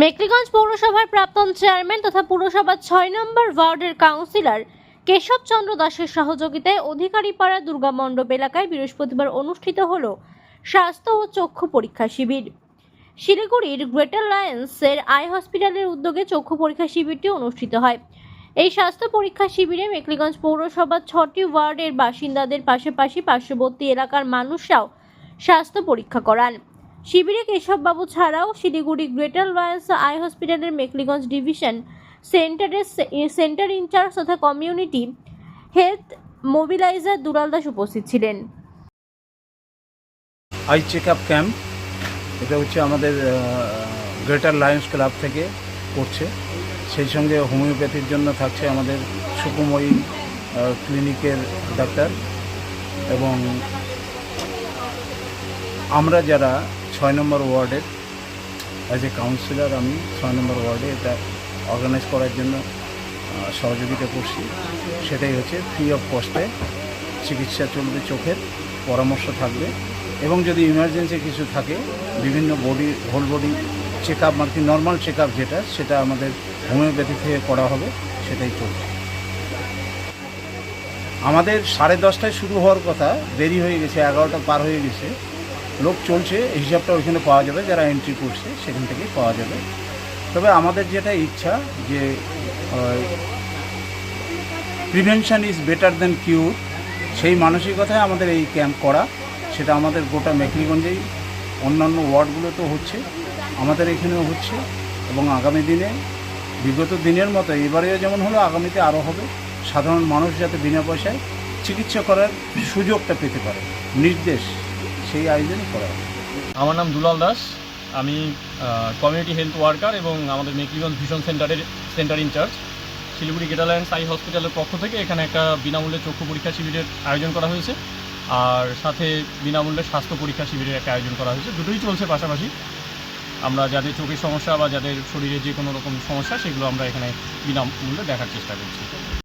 মেকলিগঞ্জ পৌরসভার প্রাক্তন চেয়ারম্যান তথা পুরসভার ছয় নম্বর ওয়ার্ডের কাউন্সিলর কেশবচন্দ্র দাসের সহযোগিতায় অধিকারীপাড়া দুর্গা মণ্ডপ এলাকায় বৃহস্পতিবার অনুষ্ঠিত হল স্বাস্থ্য ও চক্ষু পরীক্ষা শিবির। শিলিগুড়ির গ্রেটার লায়েন্সের আই হসপিটালের উদ্যোগে চক্ষু পরীক্ষা শিবিরটি অনুষ্ঠিত হয়। এই স্বাস্থ্য পরীক্ষা শিবিরে মেকলিগঞ্জ পৌরসভার ছটি ওয়ার্ডের বাসিন্দাদের পাশাপাশি পার্শ্ববর্তী এলাকার মানুষরাও স্বাস্থ্য পরীক্ষা করান। শিবিরে কেশববাবু ছাড়াও শিলিগুড়ি গ্রেটার লয়েন্স আই হসপিটালের মেকলিগঞ্জ ডিভিশন সেন্টারের সেন্টার ইনচার্জ তথা community health mobiliser Dulal Das উপস্থিত ছিলেন। আই চেক আপ ক্যাম্প, এটা হচ্ছে আমাদের গ্রেটার লায়ন্স ক্লাব থেকে করছে। সেই সঙ্গে হোমিওপ্যাথির জন্য থাকছে আমাদের সুকুময়ী ক্লিনিকের ডাক্তার এবং আমরা যারা ছয় নম্বর ওয়ার্ডের অ্যাজ এ কাউন্সিলর আমি ছয় নম্বর ওয়ার্ডে এটা অর্গানাইজ করার জন্য সহযোগিতা করছি। সেটাই হচ্ছে ফ্রি অফ কস্টে চিকিৎসা চলবে চোখের, পরামর্শ থাকবে এবং যদি ইমার্জেন্সি কিছু থাকে, বিভিন্ন body whole body check up মানে নর্মাল চেক আপ যেটা, সেটা আমাদের হোমিওপ্যাথি থেকে করা হবে, সেটাই চলছে। আমাদের সাড়ে দশটায় শুরু হওয়ার কথা, দেরি হয়ে গেছে, এগারোটা পার হয়ে গেছে। লোক চলছে, হিসাবটা ওইখানে পাওয়া যাবে, যারা এন্ট্রি করছে সেখান থেকেই পাওয়া যাবে। তবে আমাদের যেটা ইচ্ছা যে prevention is better than cure সেই মানসিকতায় আমাদের এই ক্যাম্প করা, সেটা আমাদের গোটা মেকলিগঞ্জেই, অন্যান্য ওয়ার্ডগুলোতেও হচ্ছে, আমাদের এখানেও হচ্ছে, এবং আগামী দিনে, বিগত দিনের মতো, এবারেও যেমন হলো, আগামীতে আরও হবে। সাধারণ মানুষ যাতে বিনা পয়সায় চিকিৎসা করার সুযোগটা পেতে পারে। নির্দেশ। সেই আয়োজনই করা আমার নাম দুলাল দাস। আমি কমিউনিটি হেলথ ওয়ার্কার এবং আমাদের মেকলিগঞ্জ ভিশন সেন্টারের centre in charge Siliguri greater lions eye হসপিটালের পক্ষ থেকে এখানে একটা বিনামূল্যে চক্ষু পরীক্ষা শিবিরের আয়োজন করা হয়েছে। আর সাথে বিনামূল্যে স্বাস্থ্য পরীক্ষা শিবিরের একটা আয়োজন করা হয়েছে। দুটোই চলছে পাশাপাশি। আমরা যাদের চোখের সমস্যা বা যাদের শরীরে যে কোনো রকম সমস্যা, সেগুলো আমরা এখানে বিনামূল্যে দেখার চেষ্টা করছি।